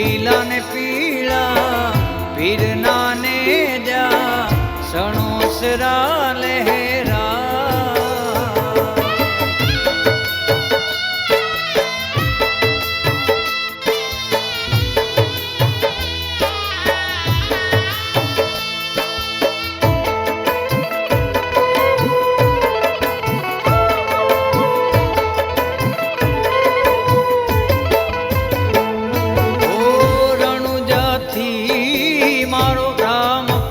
પીલા ને પીળા પીરના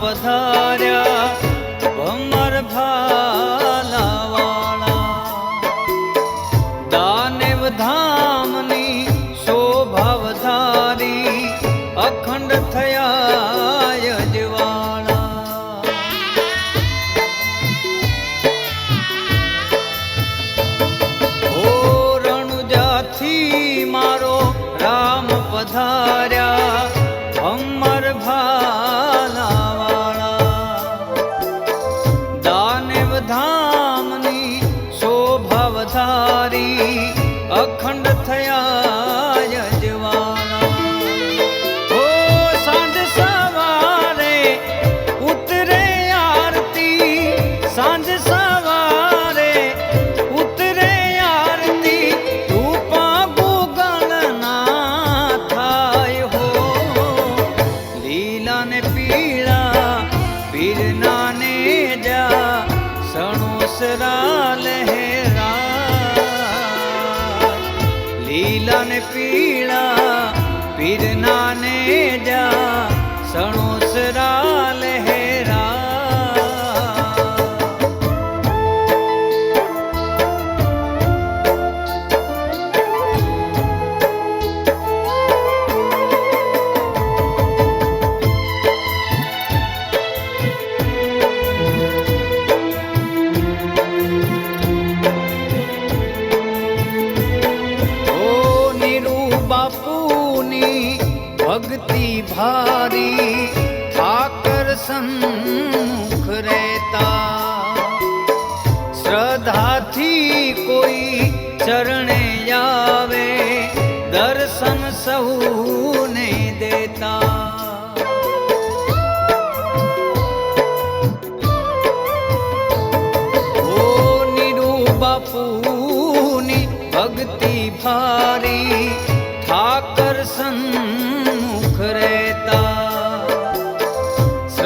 પધાર્યા.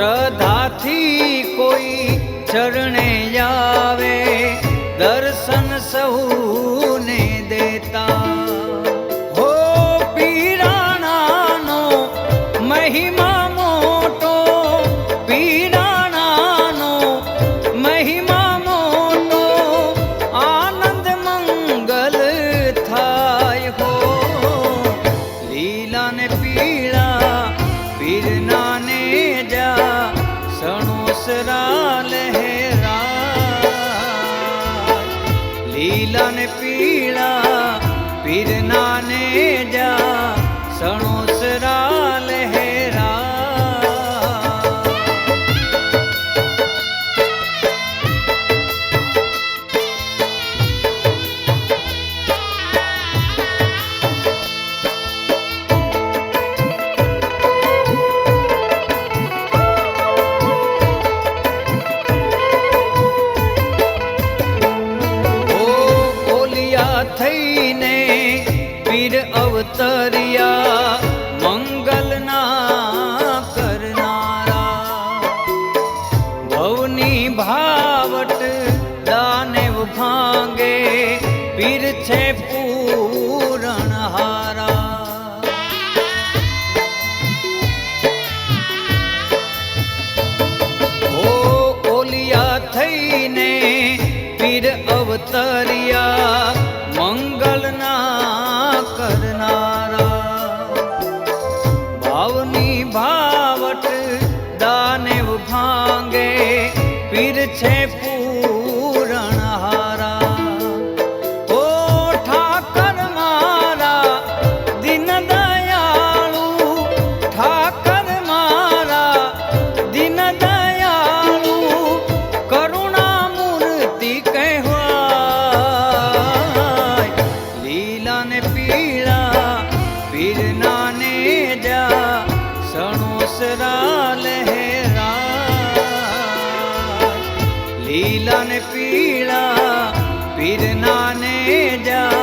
શ્રદ્ધાથી કોઈ ચરણે આવે દર્શન સહુને દેતા. தாரியா લીલા ને પીળા પીરના ને જા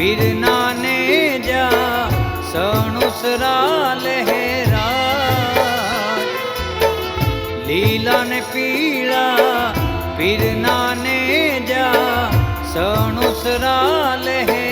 પીરના ને જા સણુસરા લહેરા લીલા ને પીળા પીરના ને જા સણુસરા લહેરા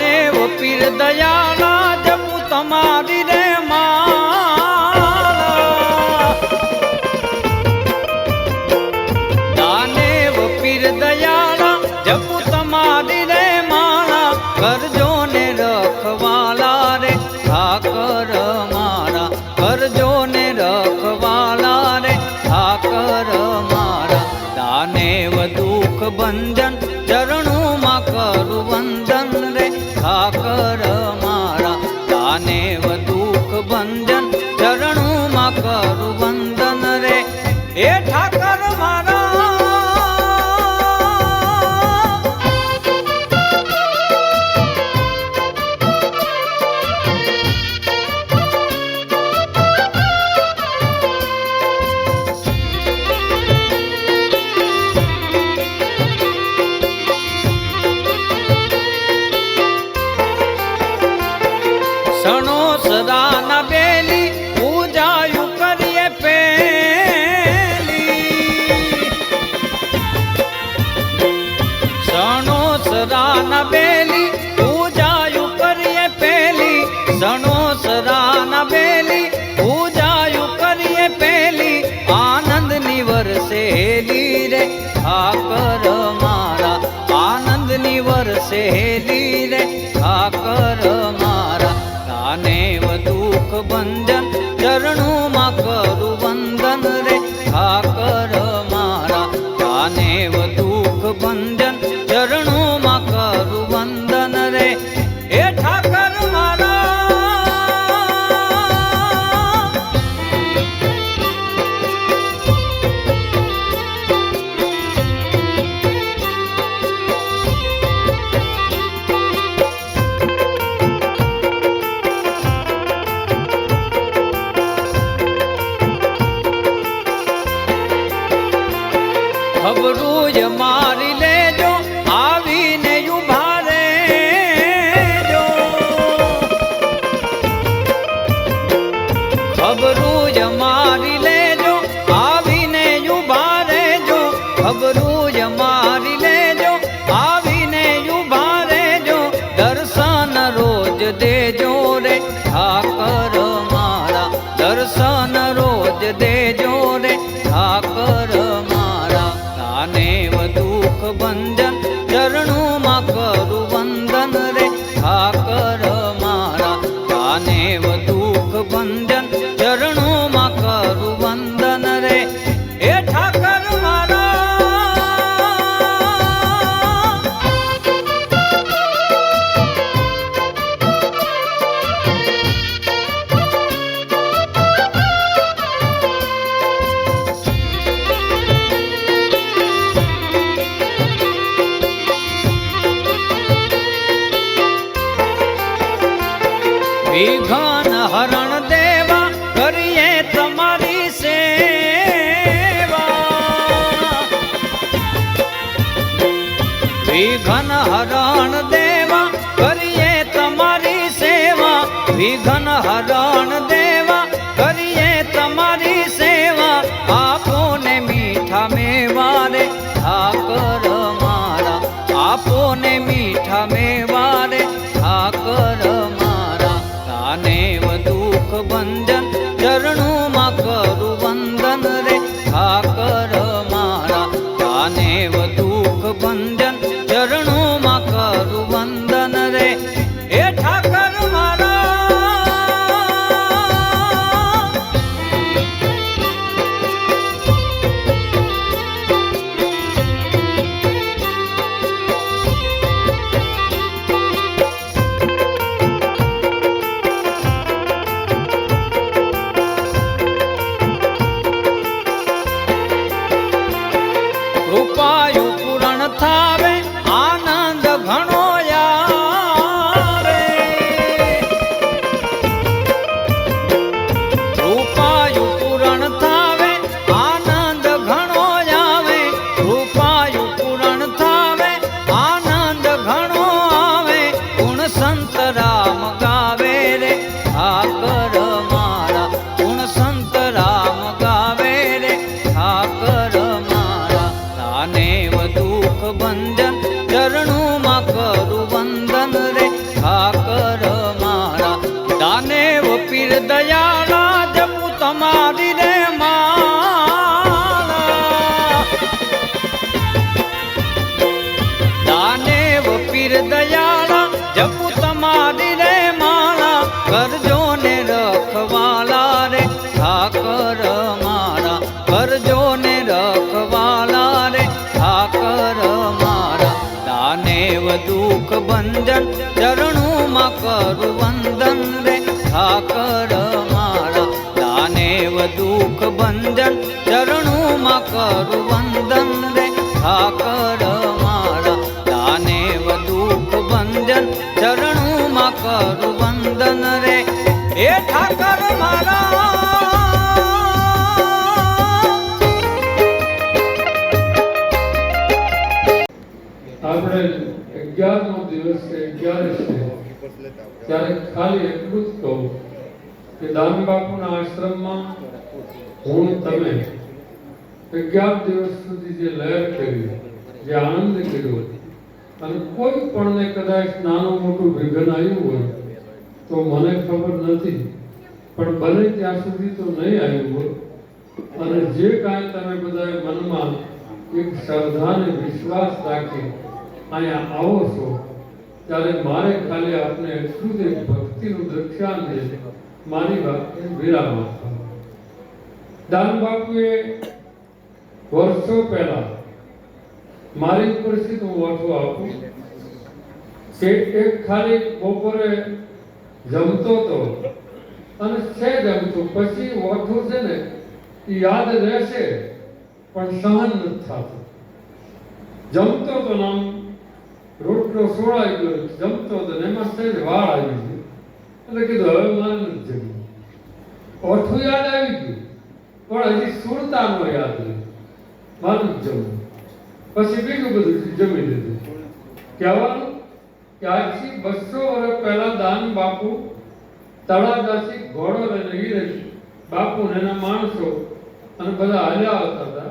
ને ઓ પીર દયાના જપું તમારી રે હર મારા તાને વધુ બંધન ચરણો કરજો ને રખવાલા રે, ઠાકર મારા. કરજો ને રખવાલા રે, ઠાકર મારા. દાનેવ દુઃખ બંધન ચરણોમાં કરું વંદન રે, ઠાકર મારા. દાનેવ દુઃખ બંધન ચરણોમાં કરું અગિયારમો દિવસ છે, અગિયારસ છે. હું તમે અગિયાર દિવસ સુધી જે લહેર કરી, જે આનંદ કર્યો, અને કોઈ પણને કદાચ નાનું મોટું વિઘન આવ્યું હોય તો મને ખબર નથી. પણ બને ત્યાં સુધી તો નહીં આવ્યું હોય, અને જે કાંઈ તમે બધાએ મનમાં એક શ્રદ્ધા અને વિશ્વાસ રાખી અહીંયા આવો છો, ત્યારે મારે ખાલી આપને એટલું જ ભક્તિનું દ્રષ્ટાંત છે, મારી વાતને વિરામ આપવા દાન બાપુએ વર્ષો પહેલા મારી ઉપરથી હું વાંચો આપું, કે એક ખાલી બપોરે જમતો તો. અને છે જમતો પછી ઓઠું છે ને, એ યાદ રહેશે, પણ સહન નથી થતું. જમતો તો નામ રોટલો સોળાઈ ગયો જમતો તો ને એમાં સહેજ વાળ આવી ગયું. એટલે કીધું, હવે મારે નથી જમવું. ઓઠું યાદ આવી ગયું, પણ હજી સુરતા નો યાદ રહ્યું મારું જમવું. પછી બીજું બધું જમી લીધું. કહેવાનું આજથી બસો વર્ષ પહેલા દાન બાપુ તળાજાથી ઘોડો લઈને વીરે બાપુ ને એના માણસો અને બધા હાલ્યા આવતા હતા.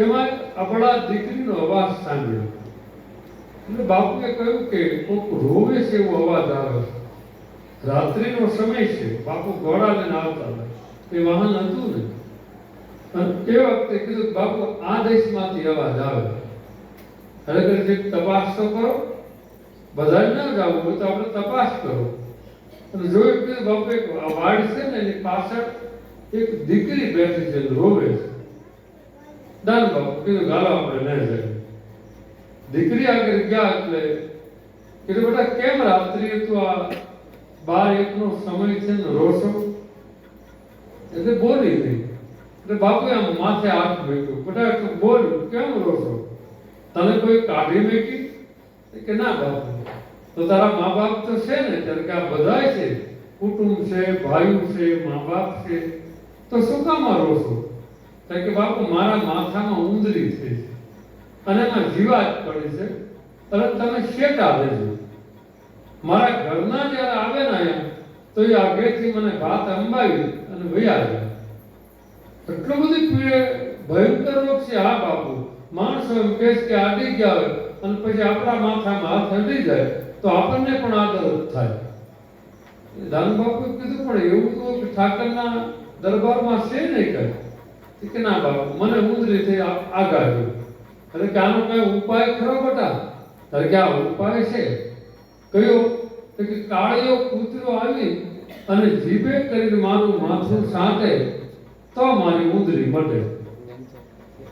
એમાં આપણા દીકરીનો અવાજ સાંભળ્યો. એટલે બાપુએ કહ્યું કે કોઈક રોવે છે એવો અવાજ આવે છે. રાત્રિનો સમય છે. બાપુ ઘોડા લઈને આવતા હતા. એ વાહન હતું ને. અને એ વખતે કીધું, બાપુ, આ દેશમાંથી અવાજ આવે ખરેખર જે તપાસ તો કરો બધા ન ગાવું હોય તો આપણે તપાસ કરો. અને જોયું કે બાપુ એક વાડ છે ને એની પાછળ એક દીકરી બેઠી છે, રોવે છે. દાન બાપુ કીધું, ગાલો આપણે ન જાય દીકરી આગળ ગયા એટલે કીધું, બેટા, કેમ રાત્રિ તું આ બાર એકનો સમય છે ને રોશો? એટલે બોલી નહીં એટલે બાપુએ આમ માથે હાથ મૂક્યો. બેટા બોલ, કેમ રોશો? તને કોઈ કાઢી મૂકી? કે ના બાપુ, તો તારા મા બાપ તો છે ને, ત્યારે કે આ બધાય છે. કુટુંબ છે, ભાઈઓ છે મા બાપ છે. તો શું કામ રો છો? કારણ કે બાપુ, મારા માથામાં ઉંદરી છે. અને એમાં જીવાત પડે છે. અને તમે શેટા દેજો મારા ઘરના જ્યારે આવે ને અહીંયા, તો એ આગેથી મને ભાત અંબાવી અને વૈયા ગયા એટલો બધી પીડે ભયંકર રોગ છે હા બાપુ. માણસો એમ કહે છે કે આડી ગયા હોય. અને પછી આપણા માથામાં હાથ અડી જાય તો આપણને પણ આદર થાય. દાન બાપુએ કીધું પણ એવું તો ઠાકરના દરબારમાં છે નહીં કહે કે ના બાપુ, મને ઉંદરી થઈ આગા ગયું એટલે કે આનો કઈ ઉપાય ખરો બટા? ત્યારે કે આ ઉપાય છે? કયો? તો કે કાળીઓ કૂતરો આવી અને જીભે કરીને મારું માથું સાંટે તો મારી ઉંદરી મટે.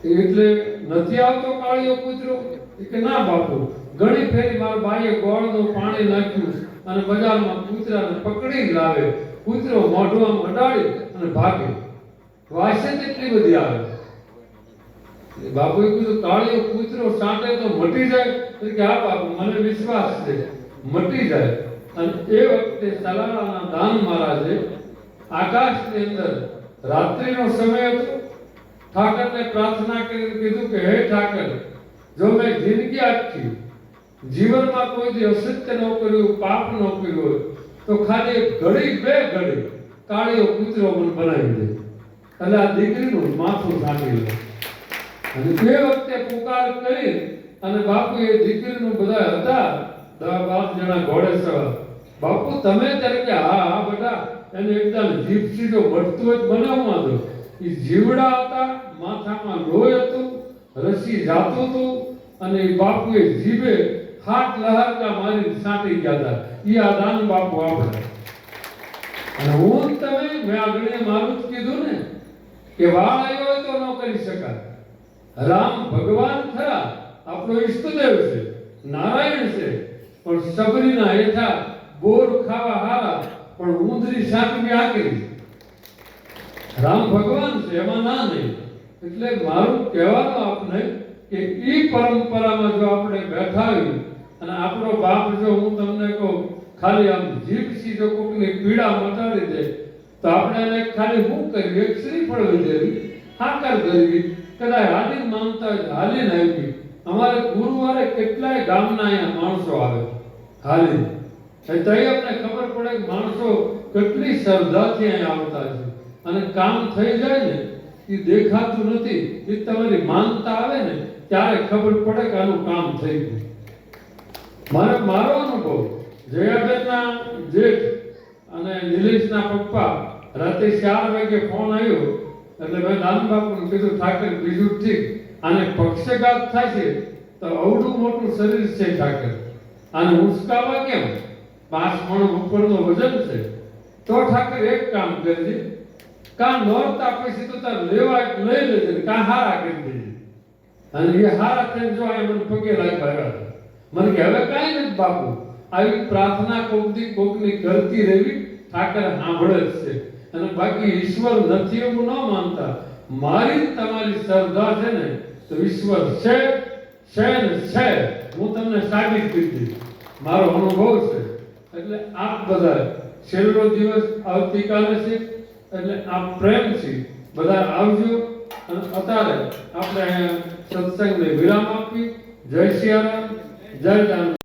એટલે નથી આવતો કાળીઓ કૂતરો? કે ના બાપુ ઘણી ફેરી મારા બાઈએ ગોળનું પાણી નાખ્યું અને બજારમાં કૂતરાને પકડી લાવે. કૂતરો મોઢું આમ અડાડી અને ભાગે. વાસે તેટલી બધી આવે? બાપુએ કીધું કાળિયો કૂતરો સાંટે તો મટી જાય. તો કે, હા બાપુ, મને વિશ્વાસ છે. મટી જાય. અને એ વખતે સલાલાના દાન મહારાજે આકાશની અંદર રાત્રિનો સમય હતો. ઠાકરને પ્રાર્થના કરીને કીધું કે, હે ઠાકર જો મેં જિંદગી આખી જીવનમાં કોઈ દી અસત્ય ન કર્યું પાપ ન કર્યું હોય, તો ખાલી ઘડી, બે ઘડી કાળીઓ કૂતરો મને બનાવી દે. એટલે આ દીકરીનું માથું સાંભળી લે. અને તે વખતે પુકાર કરી અને બાપુ એ દીકરીનું બધા હતા દવા પાંચ જણા ઘોડે સવાર. બાપુ, તમે તરીકે હા હા, બેટા, એને એકદમ જીભ સીધો મટતું જ બનાવવા દો. એ જીવડા હતા, માથામાં લોહી હતું રસી જાતો તો અને બાપુએ જીભે હાથ લહારકા મારી સાંટી ગયા હતા. એ આ દાન બાપુ આપણે. અને હું તમે, મેં આગળ મારું જ કીધું ને, કે વાળ આવ્યો હોય તો ન કરી શકાય. રામ ભગવાન ખરા આપણો ઈષ્ટદેવ છે, નારાયણ છે, પણ સબરીના હેઠા બોર ખાવા હારા, પણ ઉંદરી સાંકવી કરી રામ ભગવાન છે, એમાં ના નહીં. એટલે મારું કહેવાનું આપને કે એ પરંપરામાં જો આપણે બેઠા હોય અને આપણો બાપ જો હું તમને કહું, ખાલી આમ જીભથી જો કોકની પીડા મટાડી દે, તો આપણે એને ખાલી શું કરીએ? શ્રીફળ દેવી હાકર કરવી કદાચ હાલી માનતા હોય નાખી અમારે ગુરુવારે કેટલાય ગામના અહીંયા માણસો આવે. હાલી. તઈ અમને ખબર પડે કે માણસો કેટલી શ્રદ્ધાથી અહીંયા આવતા છે. અને કામ થઈ જાય ને એ દેખાતું નથી. એ તમારી માનતા આવે ને, ત્યારે ખબર પડે કે આનું કામ થઈ ગયું. મારે મારો અનુભવ, જયાબેનના જેઠ અને નિલેશના પપ્પા રાતે ચાર વાગે ફોન આવ્યો. એટલે મેં નાનબાપુને કીધું, ઠાકર, બીજું ઠીક. આને પક્ષઘાત થાય છે, તો અવડું મોટું શરીર છે ઠાકર. આને ઉંચકાવા કેમ? પાંચ મણ ઉપરનો વજન છે. તો ઠાકર એક કામ કરજે કા નોરતા પૈસી તો તાર લેવા લઈ લેજે કા હારા કરી દેજે અને એ હારા થઈને જો આ મને પગે લાગ હતા. મને કે હવે કાંઈ નથી બાપુ. આવી પ્રાર્થના કોકની કોકની કરતી રહેવી ઠાકર સાંભળે જ છે. અને બાકી ઈશ્વર નથી એવું ન માનતા. મારી તમારી શ્રદ્ધા છે ને, તો ઈશ્વર છે છે ને છે. હું તમને સાબિત કરી મારો અનુભવ છે. એટલે આપ બધા છેલ્લો દિવસ આવતીકાલે છે. એટલે આપ પ્રેમથી બધા આવજો અને અત્યારે આપણે સત્સંગને વિરામ આપી જય સિયારામ જય રામ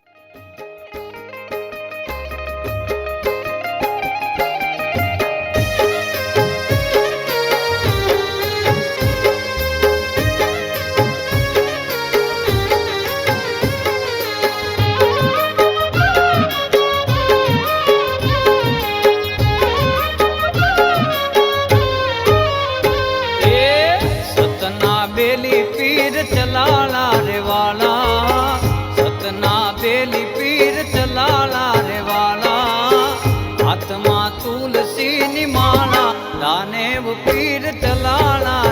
વાલા હાથમાં તુલસી ની માળા દાનેવ પીર ચલા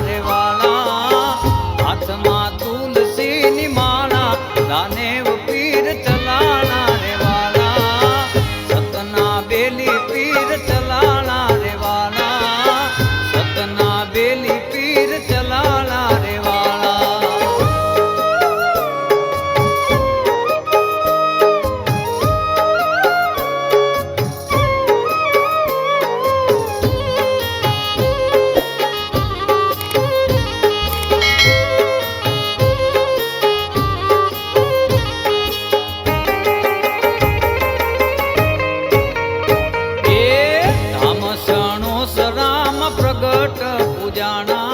છઠ પૂજાના